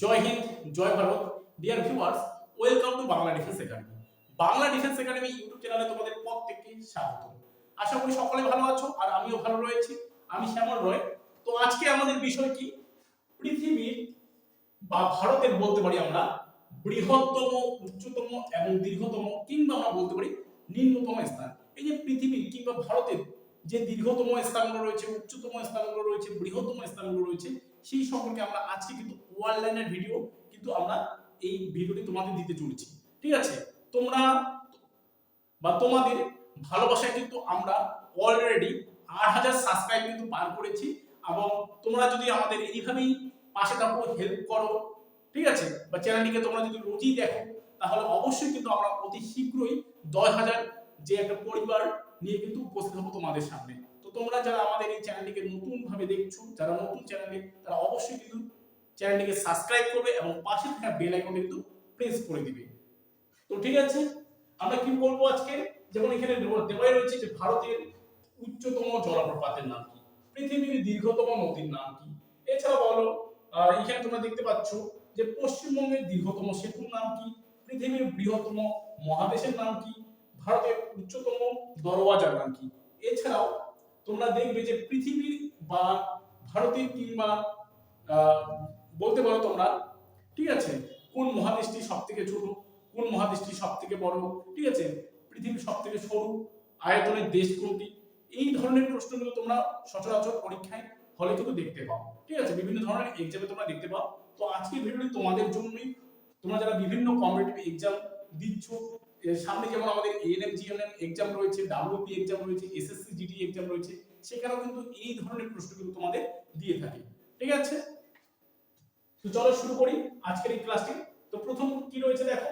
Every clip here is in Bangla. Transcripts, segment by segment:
Joy Hind, Joy Bharat. Dear viewers welcome to Bangla defence academy Bangla defence academy YouTube চ্যানেলে তোমাদের প্রত্যেককে স্বাগত। আশা করি সকলে ভালো আছো, আর আমিও ভালো রয়েছি। আমি শ্যামল রয়। তো আজকে আমাদের বিষয় কি? পৃথিবীর বা ভারতের বলতে পারি আমরা বৃহত্তম, উচ্চতম এবং দীর্ঘতম কিংবা আমরা বলতে পারি নিম্নতম স্থান। এই যে পৃথিবীর কিংবা ভারতের যে দীর্ঘতম স্থানগুলো রয়েছে, উচ্চতম স্থানগুলো রয়েছে, বৃহত্তম স্থানগুলো রয়েছে সেই সম্পর্কে আমরা আজকে কিন্তু লাইনের ভিডিও কিন্তু আমরা এই ভিডিওটি তোমাদের দিতে চলেছি। ঠিক আছে? তোমরা বা তোমাদের ভালোবাসায় কিন্তু আমরা অলরেডি আট হাজার সাবস্ক্রাইব কিন্তু পার করেছি এবং তোমরা যদি আমাদের এইভাবেই পাশে থাকো হেল্প করো, ঠিক আছে? বা চ্যানেলটিকে তোমরা যদি রোজই দেখো, তাহলে অবশ্যই কিন্তু আমরা অতি শীঘ্রই দশ হাজার যে একটা পরিবার নিয়ে কিন্তু উপস্থিত হব তোমাদের সামনে। তোমরা যারা আমাদের এই চ্যানেলটিকে নতুন ভাবে দেখছ, যারা নতুন চ্যানেলে তারা অবশ্যই কিন্তু চ্যানেলটিকে সাবস্ক্রাইব করবে এবং পাশে থাকা বেল আইকন কিন্তু প্রেস করে দিবে। তো ঠিক আছে, আমরা কি বলব আজকে? যেমন এখানে দেওয়া- দেওয়াই রয়েছে যে ভারতের উচ্চতম জলপ্রপাতের নাম কি? পৃথিবীর দীর্ঘতম নদীর নাম কি? এছাড়া বলো এখানে তোমরা দেখতে পাচ্ছ যে পশ্চিমবঙ্গের দীর্ঘতম সেতুর নাম কি? পৃথিবীর বৃহত্তম মহাদেশের নাম কি? ভারতের উচ্চতম দরওয়াজার নাম কি? এছাড়াও তোমরা দেখবে যে পৃথিবীর বা ভারতের কিংবা বলতে পারো তোমরা, ঠিক আছে, কোন মহাদেশটি সব থেকে ছোট, কোন মহাদেশটি সব থেকে বড়, ঠিক আছে, পৃথিবীর সব থেকে সরু আয়তনের দেশ কোনটি? এই ধরনের প্রশ্নগুলো তোমরা সচরাচর পরীক্ষায় হলে কিন্তু দেখতে পাও, ঠিক আছে, বিভিন্ন ধরনের এক্সামে তোমরা দেখতে পাও। তো আজকের ভিডিওটি তোমাদের জন্যই। তোমরা যারা বিভিন্ন কম্পিটিটিভ এক্সাম দিচ্ছ সামনে যেমন আমাদের এএনএম জিএনএম এক্সাম রয়েছে ডাব্লিউপি এক্সাম রয়েছে এসএসসি জিডি এক্সাম রয়েছে, সেখানেও কিন্তু এই ধরনের প্রশ্ন কিন্তু তোমাদের দিয়ে থাকে। ঠিক আছে? তো চলো শুরু করি আজকের এই ক্লাসটি তো প্রথম কি রয়েছে দেখো?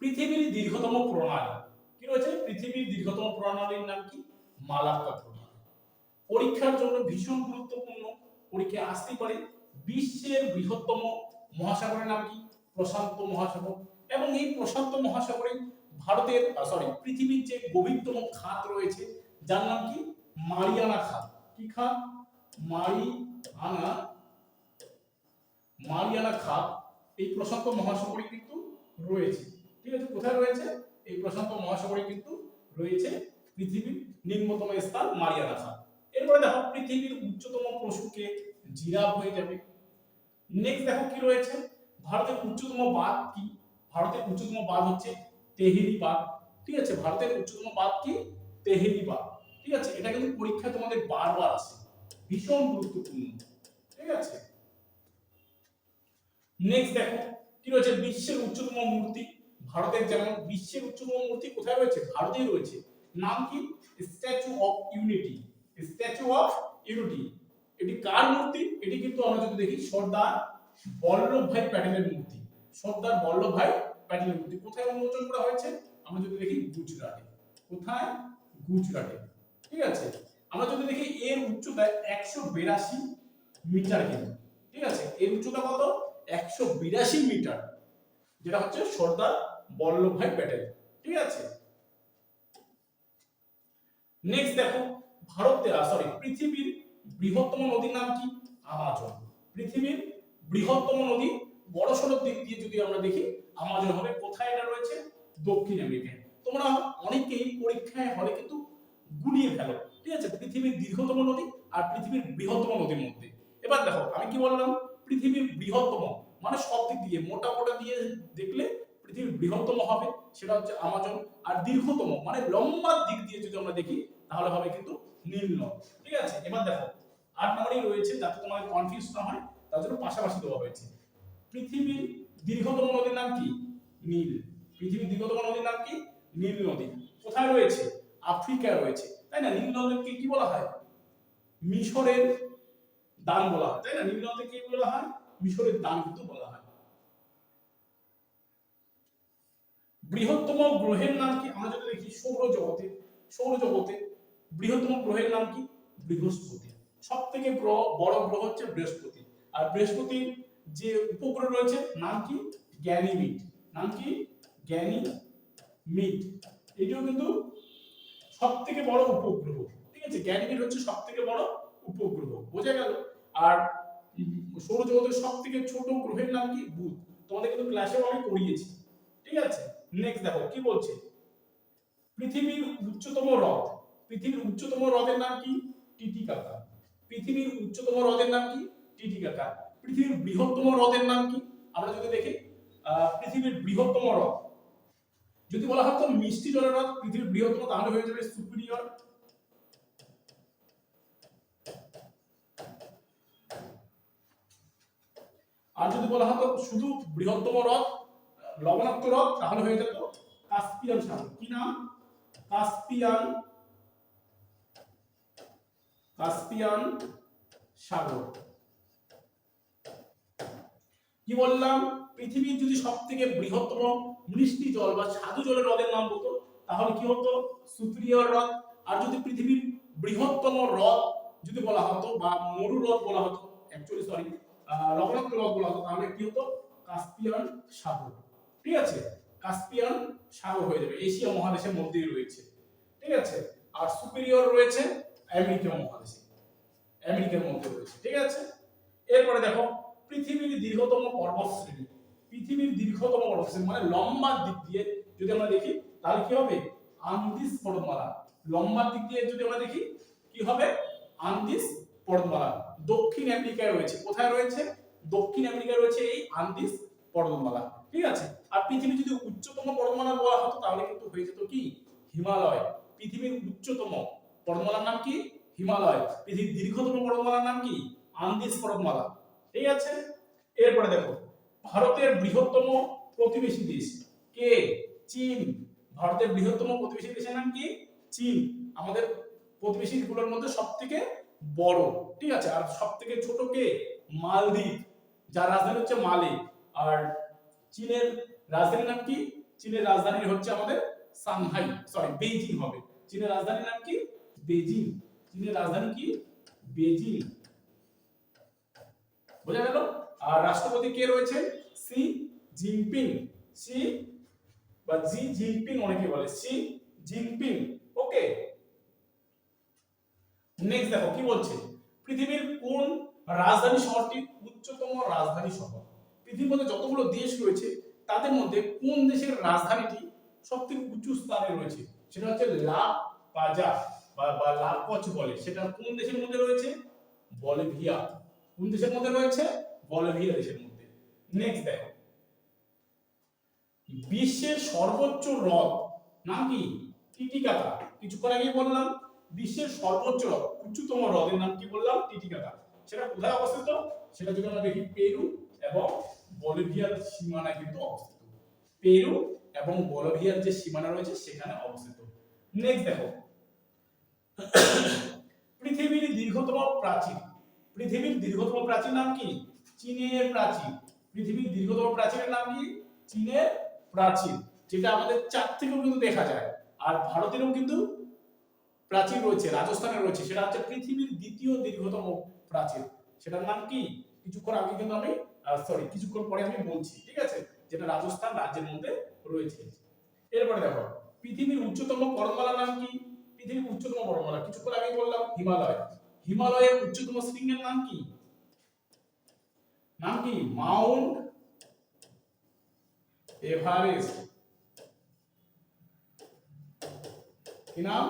পৃথিবীর দীর্ঘতম প্রণালী। কি রয়েছে? পৃথিবীর দীর্ঘতম প্রণালীর নাম কি? মালাক্কা প্রণালী। পরীক্ষার জন্য ভীষণ গুরুত্বপূর্ণ পরীক্ষায় আসতেই পারে। বিশ্বের বৃহত্তম মহাসাগরের নাম কি? প্রশান্ত মহাসাগর। এবং এই প্রশান্ত মহাসাগরে ভারতের সরি পৃথিবীর যে গভীরতম খাত রয়েছে, যার নাম কি? মারিয়ানা খাত। কি খাত? মারিয়ানা মারিয়ানা খাত এই প্রশান্ত মহাসাগরে কিন্তু রয়েছে। ঠিক আছে, কোথায় রয়েছে? এই প্রশান্ত মহাসাগরে কিন্তু রয়েছে পৃথিবীর নিম্নতম স্থান মারিয়ানা খাত। এরপরে দেখো, পৃথিবীর উচ্চতম পশুকে জিরাফ হয়ে যাবে। নেক্সট দেখো কি রয়েছে? ভারতের উচ্চতম বাঁধ কি? ভারতের উচ্চতম বাঁধ হচ্ছে তেহেরি বাঁধ, ঠিক আছে? ভারতের উচ্চতম বাঁধ কি? তেহেরি বাঁধ, ঠিক আছে? এটা কিন্তু পরীক্ষায় তোমাদের বারবার আসে, ভীষণ গুরুত্বপূর্ণ, ঠিক আছে? নেক্সট দেখো, কি রয়েছে? বিশ্বের উচ্চতম মূর্তি, ভারতের যেমন বিশ্বের উচ্চতম মূর্তি কোথায় রয়েছে? ভারতেই রয়েছে, নাম কি? Statue of Unity Statue of Unity এটি কার মূর্তি? এটি কিন্তু আমরা যদি দেখি, সর্দার বল্লভভাই প্যাটেলের মূর্তি, সর্দার বল্লভভাই প্যাটেলের মূর্তি কোথায় উন্মোচন করা হয়েছে? আমরা যদি দেখি গুজরাটে। কোথায়? গুজরাটে। ঠিক আছে? আমরা যদি দেখি এর উচ্চতা একশো বিরাশি মিটার কিন্তু ঠিক আছে? এর উচ্চতা কত? একশো বিরাশি মিটার। যেটা হচ্ছে সর্দার বল্লভভাই প্যাটেল। ঠিক আছে? নেক্সট দেখো, ভারতে সরি পৃথিবীর বৃহত্তম নদীর নাম কি? আমাজন। পৃথিবীর বৃহত্তম নদী বড় সড়ক দিক দিয়ে যদি আমরা দেখি আমাজন হবে। কোথায় এটা রয়েছে? দক্ষিণ আমেরিকায় তোমরা অনেকেই পরীক্ষায় হলে কিন্তু গুলিয়ে ফেলো, ঠিক আছে? পৃথিবীর দীর্ঘতম নদী আর পৃথিবীর বৃহত্তম নদীর মধ্যে। এবার দেখো, আমি কি বললাম? পৃথিবীর বৃহত্তম মানে সব দিক দিয়ে, মোটা মোটা দিয়ে দেখলে পৃথিবীর বৃহত্তম হবে, সেটা হচ্ছে আমাজন। আর দীর্ঘতম মানে লম্বা দিক দিয়ে যদি আমরা দেখি, তাহলে হবে কিন্তু নীল নদ, ঠিক আছে? এবার দেখো, আট নম্বরেই রয়েছে, যাতে তোমাদের কনফিউজ না হয়, তার জন্য পাশাপাশি দেওয়া হয়েছে। পৃথিবীর দীর্ঘতম নদীর নাম কি? নীল। পৃথিবীর দীর্ঘতম নদীর নাম কি? নীল নদী। কোথায় রয়েছে? আফ্রিকায় রয়েছে। তাই না? নীল নদীকে কি বলা হয়? মিশরের দান বলা হয়। তাই না? নীল নদীকে কি বলা হয়? মিশরের দান কিন্তু বলা হয়। বৃহত্তম গ্রহের নাম কি? আমরা যদি দেখি সৌরজগতে সৌরজগতে বৃহত্তম গ্রহের নাম কি? বৃহস্পতি। সব থেকে বড় গ্রহ হচ্ছে বৃহস্পতি। আর বৃহস্পতির যে উপগ্রহ রয়েছে, নাম কি? গ্যানিমিড নাম কি? গ্যানিমিড এটিও কিন্তু সব থেকে বড় উপগ্রহ। ঠিক আছে? গ্যানিমিড হচ্ছে সব থেকে বড় উপগ্রহ। বোঝা গেল? আর সৌরজগতের সব থেকে ছোট গ্রহের নাম কি? বুধ। তোমাদের কিন্তু ক্লাসেও আমি করিয়েছি। ঠিক আছে? নেক্সট দেখো, কি বলছে? পৃথিবীর উচ্চতম হ্রদ। পৃথিবীর উচ্চতম হ্রদের নাম কি? টিটিকাকা। পৃথিবীর উচ্চতম হ্রদের নাম কি? টিটিকাকা। পৃথিবীর বৃহত্তম হ্রদের নাম কি? আমরা যদি দেখি পৃথিবীর বৃহত্তম হ্রদ। যদি বলা হতো মিষ্টি জলের হ্রদ পৃথিবীর বৃহত্তম, তাহলে হয়ে যাবে সুপিরিয়র। আর যদি বলা হতো শুধু বৃহত্তম হ্রদ, লবণাক্ত হ্রদ, তাহলে হয়ে যেত কাস্পিয়ান সাগর। কি নাম? কাস্পিয়ান কাস্পিয়ান সাগর। কি বললাম? পৃথিবীর যদি সব থেকে বৃহত্তম মিষ্টি জল বা স্বাদু জলের হ্রদের নাম হতো তাহলে কি হতো? সুপিরিয়র হ্রদ। আর যদি পৃথিবীর বৃহত্তম হ্রদ যদি বলা হতো, বা মরু হ্রদ বলা হতো অ্যাকচুয়ালি সরি লবণাক্ত হ্রদ বলা হতো, তাহলে কি হতো? কাস্পিয়ান সাগর। ঠিক আছে? কাস্পিয়ান সাগর হয়ে যাবে। এশিয়া মহাদেশের মধ্যেই রয়েছে। ঠিক আছে? আর সুপিরিয়র রয়েছে আমেরিকা মহাদেশে। আমেরিকার মধ্যে রয়েছে। ঠিক আছে? এরপরে দেখো পৃথিবীর দীর্ঘতম পর্বতশ্রেণী। পৃথিবীর দীর্ঘতম পর্বতশ্রেণী মানে লম্বার দিক দিয়ে যদি আমরা দেখি, তাহলে কি হবে? আন্দিস পর্বতমালা। লম্বার দিক দিয়ে যদি আমরা দেখি, কি হবে? আন্দিস পর্বতমালা। দক্ষিণ আমেরিকায় রয়েছে। কোথায় রয়েছে? দক্ষিণ আমেরিকায় রয়েছে এই আন্দিস পর্বতমালা। ঠিক আছে? আর পৃথিবীর যদি উচ্চতম পর্বতমালা বলা হতো, তাহলে কিন্তু হয়ে যেত কি? হিমালয়। পৃথিবীর উচ্চতম পর্বতমালার নাম কি? হিমালয়। পৃথিবীর দীর্ঘতম পর্বতমালার নাম কি? আন্দিস পর্বতমালা। ঠিক আছে। এরপরে দেখো, ভারতের বৃহত্তম প্রতিবেশী দেশ কে? চীন। ভারতের বৃহত্তম প্রতিবেশী দেশের নাম কি? চীন। আমাদের প্রতিবেশী গুলোর মধ্যে সব থেকে বড়, ঠিক আছে? আর সব থেকে ছোট কে? মালদ্বীপ। যার রাজধানী হচ্ছে মালে। আর চীনের রাজধানীর নাম কি? চীনের রাজধানী হচ্ছে আমাদের সাংহাই সরি বেইজিং হবে। চীনের রাজধানীর নাম কি? বেজিং চীনের রাজধানী কি? বেজিং বোঝা গেল? আর রাষ্ট্রপতি কে রয়েছে? C Jinping. সি বা জি জিনপিং অনেকে বলে। C Jinping. ওকে। নেক্সট দেখো, কি বলছে? পৃথিবীর কোন রাজধানী শহরটি উচ্চতম রাজধানী শহর? পৃথিবীর মধ্যে যতগুলো দেশ রয়েছে, তাদের মধ্যে কোন দেশের রাজধানীটি সবথেকে উঁচু স্থানে রয়েছে? সেটা হচ্ছে লা পাজা বা বা লা কচ বলে। সেটা কোন দেশের মধ্যে রয়েছে? বলিভিয়া। কোন দেশের মধ্যে রয়েছে? বলিভিয়া দেশের মধ্যে। নেক্সট দেখো। বিশ্বের সর্বোচ্চ হ্রদ, নাম কি? টিটিকাকা কিছুক্ষণ আগে বললাম, বিশ্বের সর্বোচ্চ হ্রদ, উচ্চতম হ্রদের নাম কি বললাম? টিটিকাকা সেটা কোথায় অবস্থিত? সেটা যদি আমরা দেখি, পেরু এবং বলিভিয়ার সীমানায় কিন্তু অবস্থিত। পেরু এবং বলিভিয়ার যে সীমানা রয়েছে, সেখানে অবস্থিত। নেক্সট দেখো। পৃথিবীর দীর্ঘতম প্রাচীর পৃথিবীর দীর্ঘতম প্রাচীর নাম কি? চীনের প্রাচীর। পৃথিবীর দীর্ঘতম প্রাচীরের নাম কি? চীনের প্রাচীর, যেটা আমাদের চার থেকেও কিন্তু দেখা যায়। আর ভারতেরও কিন্তু প্রাচীর রয়েছে রাজস্থানে রয়েছে। সেটা হচ্ছে পৃথিবীর দ্বিতীয় দীর্ঘতম প্রাচীর। সেটার নাম কি? কিছুক্ষণ আগে কিন্তু আমি সরি কিছুক্ষণ পরে আমি বলছি, ঠিক আছে? যেটা রাজস্থান রাজ্যের মধ্যে রয়েছে। এরপরে দেখো, পৃথিবীর উচ্চতম পর্বতমালার নাম কি? পৃথিবীর উচ্চতম পর্বতমালা কিছুক্ষণ আগে বললাম, হিমালয়। হিমালয়ের উচ্চতম শৃঙ্গের নাম কি? নাম কি? Mount Everest. কি নাম?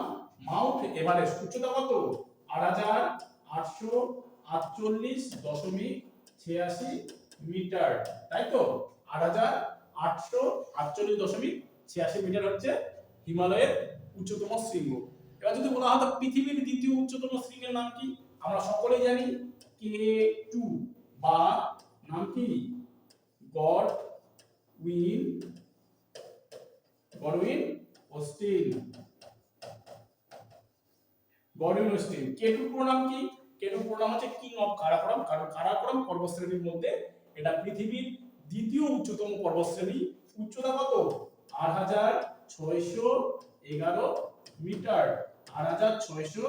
Mount Everest. উচ্চতা কত? আট হাজার আটশো আটচল্লিশ দশমিক ছিয়াশি মিটার। তাই তো? আট হাজার আটশো আটচল্লিশ দশমিক ছিয়াশি মিটার হচ্ছে হিমালয়ের উচ্চতম শৃঙ্গ। এবার যদি বলা হতো পৃথিবীর দ্বিতীয় উচ্চতম শৃঙ্গের নাম কি? আমরা সকলেই জানি কে টু বা নাম কি? Godwin Godwin Austen Godwin Austen K two পুরো নাম কি? কেটু পুরো নাম হচ্ছে কিং অফ কারাকোরাম। কারণ কারাকোরাম পর্বতশ্রেণীর মধ্যে এটা পৃথিবীর দ্বিতীয় উচ্চতম পর্বতশ্রেণী। উচ্চতা কত? আট হাজার ছয়শো এগারো মিটার। চার হাজার ছয়শো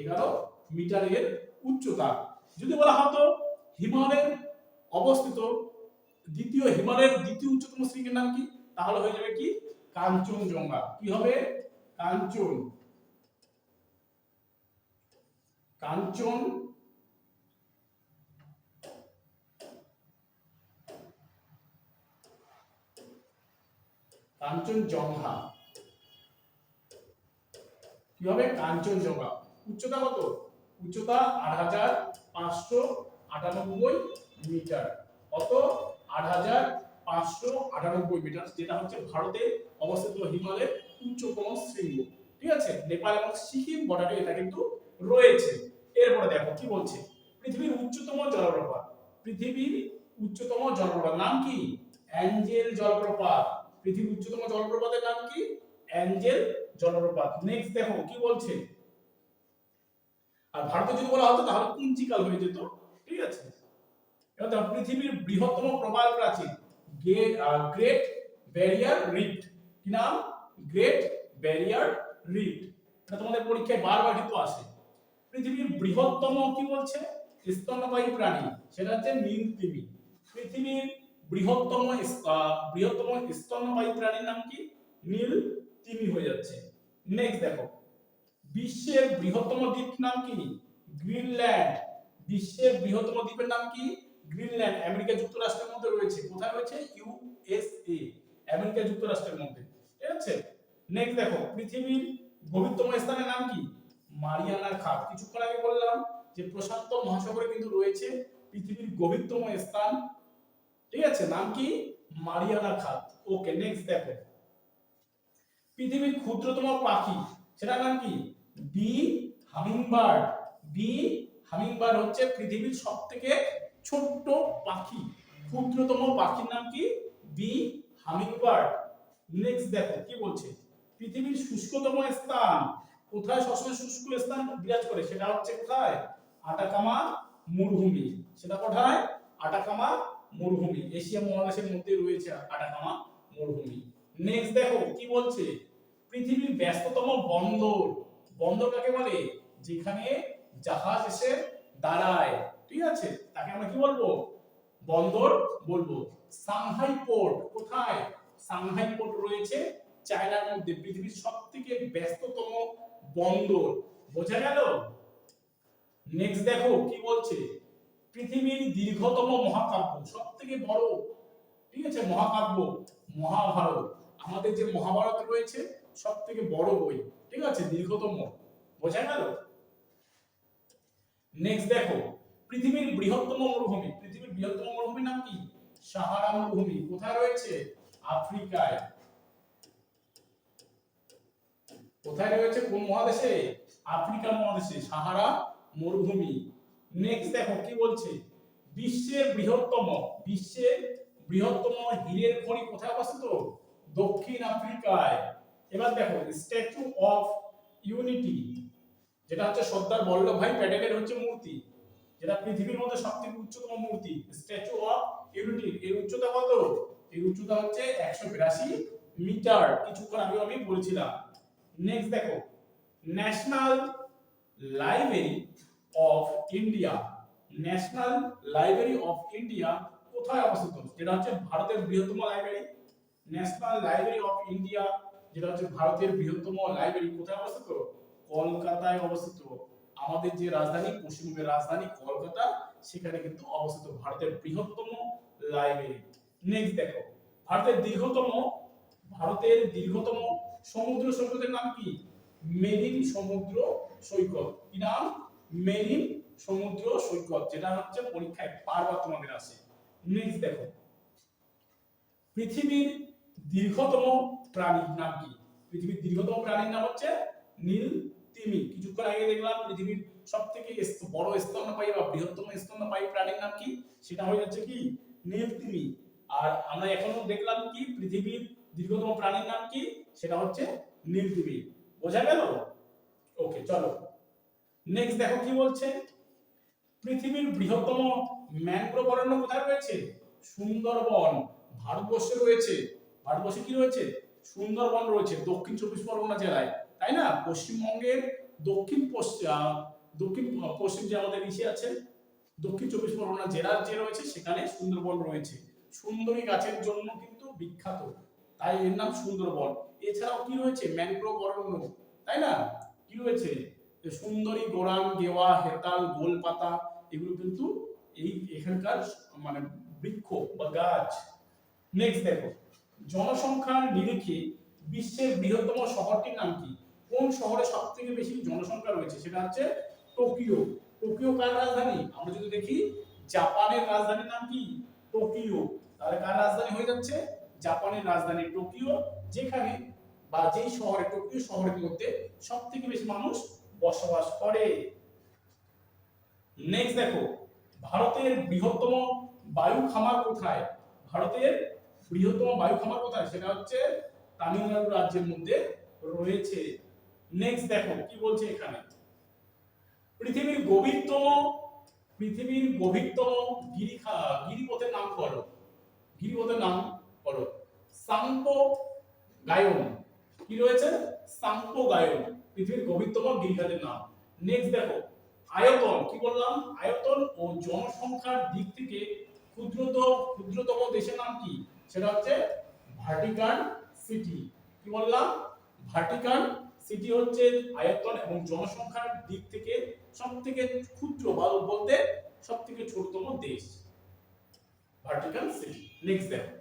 এগারো মিটারের উচ্চতা। যদি বলা হতো হিমালয়ের অবস্থিত, দ্বিতীয় হিমালয়ের দ্বিতীয় উচ্চতম শৃঙ্গের নাম কি? তাহলে হয়ে যাবে কি? কাঞ্চনজঙ্ঘা। কি হবে? কাঞ্চন। কাঞ্চন কাঞ্চনজঙ্ঘা। কি হবে কাঞ্চনজঙ্ঘা? উচ্চতা কত? উচ্চতা আট হাজার পাঁচশো আটানব্বই মিটার। কত? আট হাজার পাঁচশো আটানব্বই মিটার, যেটা হচ্ছে ভারতে অবস্থিত হিমালয়ের উচ্চতম শৃঙ্গ। ঠিক আছে? নেপাল এবং সিকিম বর্ডারে এটা কিন্তু রয়েছে। এরপরে দেখো কি বলছে? পৃথিবীর উচ্চতম জলপ্রপাত। পৃথিবীর উচ্চতম জলপ্রপাত নাম কি? অ্যাঞ্জেল জলপ্রপাত। পৃথিবীর উচ্চতম জলপ্রপাতের নাম কি? অ্যাঞ্জেল জলপ্রপাত নেক্সট দেখো, কি বলছে? আর ভারতে যদি বলা হতো তাহলে কুঞ্চিকাল হয়ে যেত, ঠিক আছে? এবার পৃথিবীর বৃহত্তম প্রবাল প্রাচীর গ্রেট ব্যারিয়ার রিফট কি নাম? গ্রেট ব্যারিয়ার রিফট এটা তোমাদের পরীক্ষায় বারবার কিন্তু আসে। পৃথিবীর বৃহত্তম কি বলছে? স্তন্যপায়ী প্রাণী। সেটা হচ্ছে নীলতিমি পৃথিবীর বৃহত্তম বৃহত্তম স্তন্যপায়ী প্রাণীর নাম কি? নীল তিমি হয়ে যাচ্ছে। নেক্সট দেখো। বিশ্বের বৃহত্তম দ্বীপ নাম কি? গ্রিনল্যান্ড। বিশ্বের বৃহত্তম দ্বীপের নাম কি? গ্রিনল্যান্ড। আমেরিকা যুক্তরাষ্ট্রের মধ্যে রয়েছে। কোথায় রয়েছে? ইউএসএ আমেরিকা যুক্তরাষ্ট্রের মধ্যে। ঠিক আছে? নেক্সট দেখো। পৃথিবীর গভীরতম স্থানের নাম কি? মারিয়ানার খাত কিছুক্ষণ আগে বললাম যে প্রশান্ত মহাসাগরে কিন্তু রয়েছে পৃথিবীর গভীরতম স্থান। ঠিক আছে? নাম কি? মারিয়ানা খাত ওকে নেক্সট দেখো। পৃথিবীর ক্ষুদ্রতম পাখি, সেটার নাম কি? B hummingbird. বি হামিংবার্ড হচ্ছে পৃথিবীর সব থেকে ছোট্ট পাখি, ক্ষুদ্রতম পাখির নাম কি? B hummingbird. নেক্সট দেখো, কি বলছে? পৃথিবীর শুষ্কতম স্থান, কোথায় সবসময় শুষ্ক স্থান বিরাজ করে? সেটা হচ্ছে কোথায়? আটাকামা মরুভূমি। সেটা কোথায়? আটাকামা মরুভূমি। এশিয়া মহাদেশের মধ্যে রয়েছে আটাকামা মরুভূমি। নেক্সট দেখো, কি বলছে? পৃথিবীর ব্যস্ততম বন্দর। বন্দর কাকে বলে? যেখানে জাহাজ এসে দাঁড়ায়। ঠিক আছে? তাকে আমরা কি বলব? বন্দর বলব। সাংহাই পোর্ট কোথায়? সাংহাই পোর্ট রয়েছে চায়নার মধ্যে, পৃথিবীর সব থেকে ব্যস্ততম বন্দর। বোঝা গেল? নেক্সট দেখো, কি বলছে? পৃথিবীর দীর্ঘতম মহাকাব্য সব থেকে বড়। ঠিক আছে? মহাকাব্য, মহাভারত। আমাদের যে মহাভারত রয়েছে সব থেকে বড় বই, ঠিক আছে? দীর্ঘতম বোঝা গেল? নেক্সট দেখো, পৃথিবীর বৃহত্তম মরুভূমি। পৃথিবীর বৃহত্তম মরুভূমির নাম কি? সাহারা মরুভূমি। কোথায় রয়েছে? আফ্রিকায়। কোথায় রয়েছে? কোন মহাদেশে? আফ্রিকা মহাদেশে, সাহারা মরুভূমি। নেক্সট দেখো, কি বলছে? বিশ্বের বৃহত্তম বিশ্বের বৃহত্তম হীরের খনি কোথায় অবস্থিত? দক্ষিণ আফ্রিকায়। এবার দেখো স্ট্যাচু অফ ইউনিটি যেটা হচ্ছে সর্দার বল্লভভাই প্যাটেলের হচ্ছে মূর্তি, যেটা পৃথিবীর মধ্যে সবথেকে উচ্চতম মূর্তি স্ট্যাচু অফ ইউনিটি এর উচ্চতা কত? এর উচ্চতা হচ্ছে একশো বিরাশি মিটার, কিছুক্ষণ আগে আমি বলেছিলাম। নেক্সট দেখো National Library of India National Library of India কোথায় অবস্থিত? যেটা হচ্ছে ভারতের বৃহত্তম library National Library of India যেটা হচ্ছে ভারতের বৃহত্তম লাইব্রেরি, কোথায় অবস্থিত? কলকাতায় অবস্থিত। আমাদের যে রাজধানী, পশ্চিমবঙ্গের রাজধানী কলকাতা, সেখানে কিন্তু অবস্থিত ভারতের বৃহত্তম লাইব্রেরি। নেক্সট দেখো, ভারতের দীর্ঘতম ভারতের দীর্ঘতম সমুদ্র সৈকতের নাম কি? মেরিন সমুদ্র সৈকত। কি নাম? মেরিন সমুদ্র সৈকত, যেটা হচ্ছে পরীক্ষায় বারবার তোমাদের আসে। নেক্সট দেখো, পৃথিবীর দীর্ঘতম প্রাণীর নাম কি? পৃথিবীর দীর্ঘতম প্রাণীর নাম হচ্ছে নীল তিমি। কিছুক্ষণ আগে দেখলাম পৃথিবীর সব থেকে বড় স্তন্যপায়ী বা বৃহত্তম স্তন্যপায়ী প্রাণীর নাম কি? সেটা হয়ে যাচ্ছে কি? নীল তিমি। আর আমরা এখনও দেখলাম কি পৃথিবীর দীর্ঘতম প্রাণীর নাম কি? সেটা হচ্ছে নীল তিমি। বোঝা গেল? ওকে, চলো। নেক্সট দেখো কি বলছে? পৃথিবীর বৃহত্তম ম্যানগ্রোভ অরণ্য কোথায় রয়েছে? সুন্দরবন, ভারতবর্ষে রয়েছে। ভারতবর্ষে কি রয়েছে? সুন্দরবন রয়েছে, দক্ষিণ চব্বিশ পরগনা জেলায়, তাই না? পশ্চিমবঙ্গের দক্ষিণ পশ্চিম দক্ষিণ পশ্চিম যে আমাদের ইসে আছে, দক্ষিণ চব্বিশ পরগনা জেলার যে রয়েছে, সেখানে সুন্দরবন রয়েছে। সুন্দরী গাছের জন্য কিন্তু বিখ্যাত, তাই এর নাম সুন্দরবন। এছাড়াও কি রয়েছে? ম্যানগ্রোভ অরণ্য, তাই না? কি রয়েছে? সুন্দরী গোরান গেওয়া, হেতাল, গোলপাতা, এগুলো কিন্তু এই এখানকার মানে বৃক্ষ বা গাছ। নেক্সট দেখো। জনসংখ্যার নিরিখে বিশ্বের বৃহত্তম শহরটির নাম কি? কোন শহরে সব থেকে বেশি জনসংখ্যা রয়েছে? সেটা হচ্ছে টোকিও। টোকিও কার রাজধানী? আমরা যদি দেখি, জাপানের রাজধানীর নাম কি? টোকিও। তাহলে কার রাজধানী হয়ে যাচ্ছে? জাপানের রাজধানী টোকিও, যেখানে বা যেই শহরে, টোকিও শহরের মধ্যে সব থেকে বেশি মানুষ বসবাস করে। নেক্সট দেখো, ভারতের বৃহত্তম বায়ু খামার কোথায়? ভারতের বৃহত্তম বায়ু খামার কোথায়? সেটা হচ্ছে তামিলনাড়ু রাজ্যের মধ্যে রয়েছে। নেক্সট দেখো, কি বলছে এখানে? পৃথিবীর গভীরতম পৃথিবীর গভীরতম গিরিখা, গিরিপথের নাম করো। গিরিপথের নাম করো। সাম্পো গায়ন। কি রয়েছে? সাম্পো গায়ন। পৃথিবীর গভীরতম গিরিখাতের নাম। নেক্সট দেখো, আয়তন। কি বললাম? আয়তন ও জনসংখ্যার দিক থেকে ক্ষুদ্রতম ক্ষুদ্রতম দেশের নাম কি? সেটা হচ্ছে ভাটিকান সিটি কি বললাম? ভাটিকান সিটি হচ্ছে আয়তন এবং জনসংখ্যার দিক থেকে সব থেকে ক্ষুদ্র বা বলতে সব থেকে ছোটতম দেশ। ভাটিকান সিটি নেক্সট দেখো।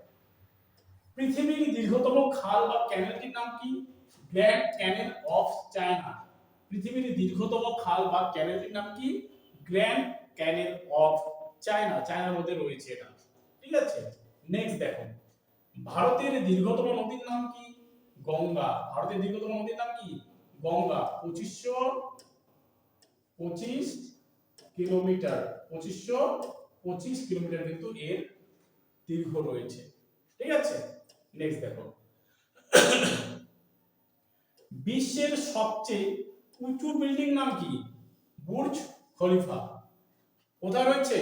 পৃথিবীর দীর্ঘতম খাল বা ক্যানেলটির নাম কি? গ্র্যান্ড ক্যানেল অফ চায়না পৃথিবীর দীর্ঘতম খাল বা ক্যানেলটির নাম কি? গ্র্যান্ড ক্যানেল অফ চায়না চায়নার মধ্যে রয়েছে এটা। ঠিক আছে? নেক্সট দেখো। ভারতের দীর্ঘতম নদীর নাম কি? গঙ্গা। ভারতের দীর্ঘতম নদীর নাম কি? গঙ্গা। পঁচিশশো পঁচিশ কিলোমিটার। পঁচিশশো পঁচিশ কিলোমিটার কিন্তু এর দীর্ঘ রয়েছে। ঠিক আছে? নেক্সট দেখো। বিশ্বের সবচেয়ে উঁচু বিল্ডিং নাম কি? Burj Khalifa. কোথায় রয়েছে?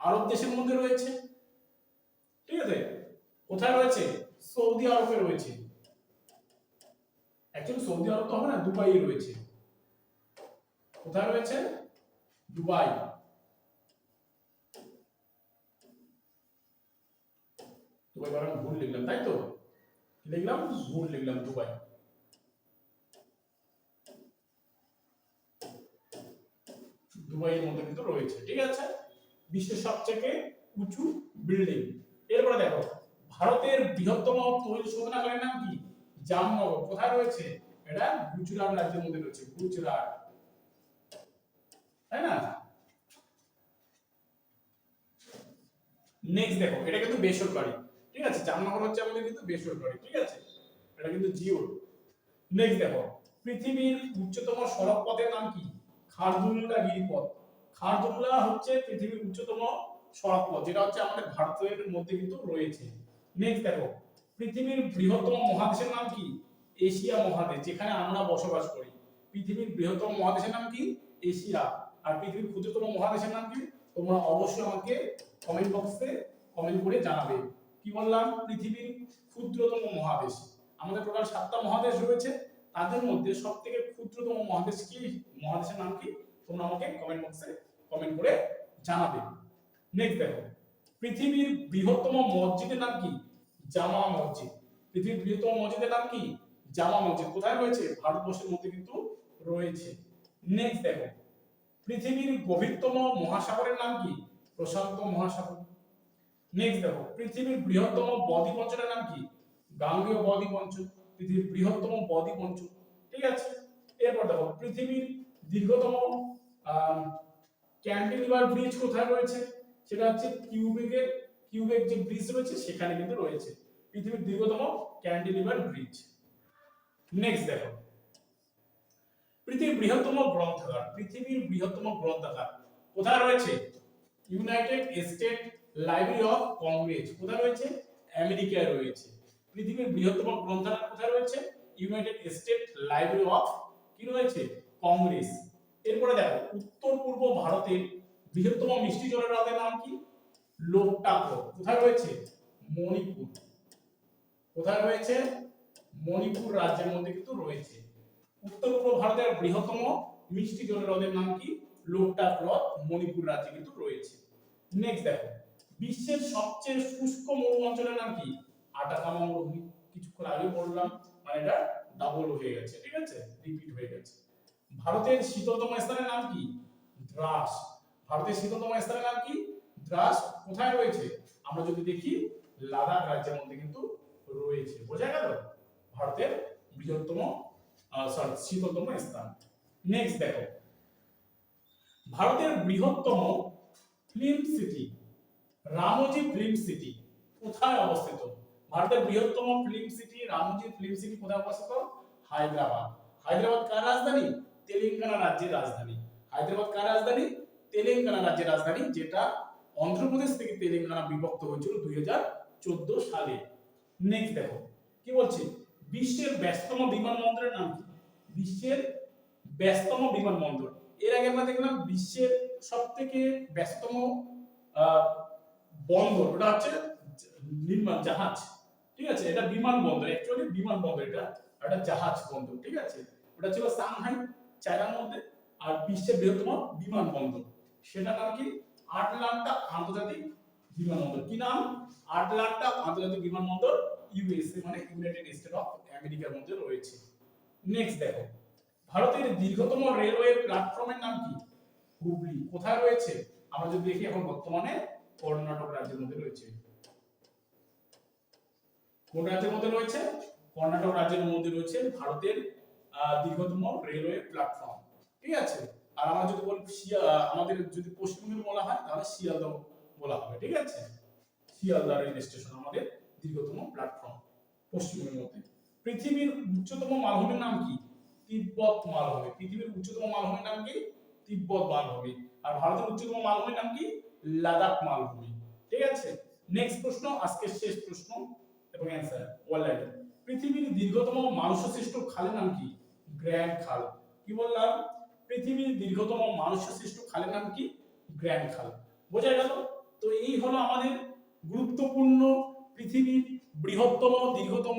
আরব দেশের মধ্যে রয়েছে। কোথায় রয়েছে? সৌদি আরবে রয়েছে। সৌদি আরব তো হবে না দুবাই রয়েছে। কোথায় রয়েছে? দুবাই। দুবাই ভুল লিখলাম, তাই তো? লিখলাম, ভুল লিখলাম, দুবাই। দুবাইয়ের মধ্যে কিন্তু রয়েছে, ঠিক আছে? বিশ্বের সবচেয়ে উঁচু বিল্ডিং এরপরে দেখো ভারতের বৃহত্তম তৈল শোধনাগারের নাম কি? জামনগর। কোথায় রয়েছে? এটা গুজরাট রাজ্যের মধ্যে রয়েছে, গুজরাট। তাই না? নেক্সট দেখো, এটা কিন্তু বেসরকারি। ঠিক আছে, জামনগর হচ্ছে আমাদের কিন্তু বেসরকারি, ঠিক আছে? এটা কিন্তু জিও। নেক্সট দেখো, পৃথিবীর উচ্চতম সড়ক পথের নাম কি? খারদুংলা গিরিপথ। খারদুংলা হচ্ছে পৃথিবীর উচ্চতম সড়ক পথ যেটা হচ্ছে আমাদের ভারতের মধ্যে কিন্তু রয়েছে। নেক্সট দেখো, পৃথিবীর বৃহত্তম মহাদেশের নাম কি? এশিয়া মহাদেশ, যেখানে আমরা বসবাস করি। পৃথিবীর বৃহত্তম মহাদেশের নাম কি? এশিয়া। আর পৃথিবীর ক্ষুদ্রতম মহাদেশের নাম কি? তোমরা অবশ্যই আমাকে কমেন্ট বক্সে কমেন্ট করে জানাবে। কি বললাম? পৃথিবীর ক্ষুদ্রতম মহাদেশ। আমাদের টোটাল সাতটা মহাদেশ রয়েছে। তাদের মধ্যে সব থেকে ক্ষুদ্রতম মহাদেশ কি? মহাদেশের নাম কি? তোমরা আমাকে কমেন্ট বক্সে কমেন্ট করে জানাবে। নেক্সট দেখো পৃথিবীর বৃহত্তম মসজিদের নাম কি? জামা মসজিদ। পৃথিবীর বৃহত্তম মসজিদের নাম কি? জামা মসজিদ। কোথায় রয়েছে? ভারতবর্ষের মধ্যে কিন্তু রয়েছে। নেক্সট দেখো। পৃথিবীর গভীরতম মহাসাগরের নাম কি? প্রশান্ত মহাসাগর। নেক্সট দেখো। পৃথিবীর বৃহত্তম বদ্বীপ অঞ্চলের নাম কি? গাঙ্গেয় বদ্বীপ অঞ্চল পৃথিবীর বৃহত্তম বদ্বীপ অঞ্চল ঠিক আছে? এরপর দেখো। পৃথিবীর দীর্ঘতম ক্যান্টিলিভার ব্রিজ কোথায় রয়েছে? সেটা হচ্ছে কিউবেকের কিউবেক যে ব্রিজ রয়েছে, সেখানে কিন্তু রয়েছে। পৃথিবীর দীর্ঘতম ক্যান্টিলিভার ব্রিজ নেক্সট দেখো। পৃথিবীর বৃহত্তম গ্রন্থাগার। পৃথিবীর বৃহত্তম গ্রন্থাগার কোথায় রয়েছে? United State Library of Congress কোথায় রয়েছে? আমেরিকায় রয়েছে। পৃথিবীর বৃহত্তম গ্রন্থাগার কোথায় রয়েছে? ইউনাইটেড স্টেট লাইব্রেরি অফ কি রয়েছে? কংগ্রেস এরপরে দেখো উত্তর পূর্ব ভারতের বৃহত্তম মিষ্টি জলের হ্রদের নাম কি? লোকটাক। কোথায় রয়েছে? মণিপুর। কোথায় রয়েছে? মণিপুর রাজ্যের মধ্যে কিন্তু রয়েছে। উত্তর পূর্ব ভারতের বৃহত্তম মিষ্টি জলের হ্রদের নাম কি? লোকটাক হ্রদ। মণিপুর রাজ্যে কিন্তু রয়েছে। নেক্সট দেখো। বিশ্বের সবচেয়ে শুষ্ক মরু অঞ্চলের নাম কি? আটাকামা মরুভূমি কিছুক্ষণ আগে বললাম মানে এটা ডাবল হয়ে গেছে, ঠিক আছে? রিপিট হয়ে গেছে। ভারতের শীতলতম স্থানের নাম কি? দ্রাস। ভারতের শীতলতম স্থানের নাম কি? দ্রাস। কোথায় রয়েছে? আমরা যদি দেখি, লাদাখ রাজ্যের মধ্যে কিন্তু রয়েছে। বোঝা গেল? ভারতের বৃহত্তম সরি শীতলতম স্থান। নেক্সট দেখো। ভারতের বৃহত্তম film city Ramoji film city কোথায় অবস্থিত? ভারতের বৃহত্তম film city Ramoji film city কোথায় অবস্থিত? হায়দ্রাবাদ। হায়দ্রাবাদ কার রাজধানী? তেলেঙ্গানা রাজ্যের রাজধানী। হায়দ্রাবাদ কার রাজধানী? তেলেঙ্গানা রাজ্যের রাজধানী, যেটা অন্ধ্রপ্রদেশ থেকে তেলেঙ্গানা বিভক্ত হয়েছিল দুই হাজার চোদ্দ সালে। নেক্সট দেখো, কি বলছে? বিশ্বের ব্যস্ততম বিমানবন্দরের নাম কি? বিশ্বের ব্যস্ততম বিমানবন্দর। এর আগে আমরা দেখলাম বিশ্বের সব থেকে ব্যস্ততম বন্দর, ওটা হচ্ছে নির্মাণ, জাহাজ। ঠিক আছে? এটা বিমানবন্দর অ্যাকচুয়ালি বিমানবন্দর এটা। একটা জাহাজ বন্দর, ঠিক আছে? ওটা ছিল সাংহাই, চায়নার মধ্যে, আর বিশ্বের বৃহত্তম বিমানবন্দর। সেটা নাম কি? আটলান্টা আন্তর্জাতিক বিমানবন্দর। কি নাম? আটলান্টা আন্তর্জাতিক বিমানবন্দর, ইউএসএ মানে ইউনাইটেড স্টেট অফ আমেরিকার মধ্যে রয়েছে। নেক্সট দেখো। ভারতের দীর্ঘতম রেলওয়ে প্ল্যাটফর্মের নাম কি? হুগলি। কোথায় রয়েছে? আমরা যদি দেখি এখন বর্তমানে, কর্ণাটক রাজ্যের মধ্যে রয়েছে। কোন রাজ্যের মধ্যে রয়েছে? কর্ণাটক রাজ্যের মধ্যে রয়েছে ভারতের দীর্ঘতম রেলওয়ে প্ল্যাটফর্ম। ঠিক আছে? আর আমরা যদি বলি শিয়া- আমাদের যদি পশ্চিমবঙ্গের বলা হয়, তাহলে শিয়ালদহ বলা হবে, ঠিক আছে? শিয়ালদহ রেল স্টেশন আমাদের দীর্ঘতম প্ল্যাটফর্ম পশ্চিমবঙ্গের মধ্যে। পৃথিবীর উচ্চতম মালভূমির নাম কি? তিব্বত মালভূমি। পৃথিবীর উচ্চতম মালভূমির নাম কি? তিব্বত মালভূমি। আর ভারতের উচ্চতম মালভূমির নাম কি? লাদাখ মালভূমি। ঠিক আছে? নেক্সট প্রশ্ন, আজকের শেষ প্রশ্ন এবং অ্যান্সার ওয়ার্ল্ড পৃথিবীর দীর্ঘতম মানুষ সৃষ্ট খালের নাম কি? গ্র্যান্ড খাল। কি বললাম? পৃথিবীর দীর্ঘতম মানুষ সৃষ্ট খালের নাম কি? গ্র্যান্ড খাল। বোঝা গেল? তো এই হলো আমাদের গুরুত্বপূর্ণ পৃথিবীর বৃহত্তম, দীর্ঘতম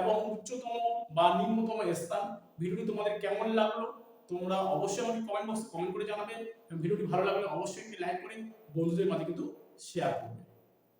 এবং উচ্চতম বা নিম্নতম স্থান। ভিডিওটি তোমাদের কেমন লাগল? তোমরা অবশ্যই আমাকে কমেন্ট বক্সে কমেন্ট করে জানাবে। ভিডিওটি ভালো লাগলে অবশ্যই একটি লাইক করে বন্ধুদের মাঝে কিন্তু শেয়ার করবে।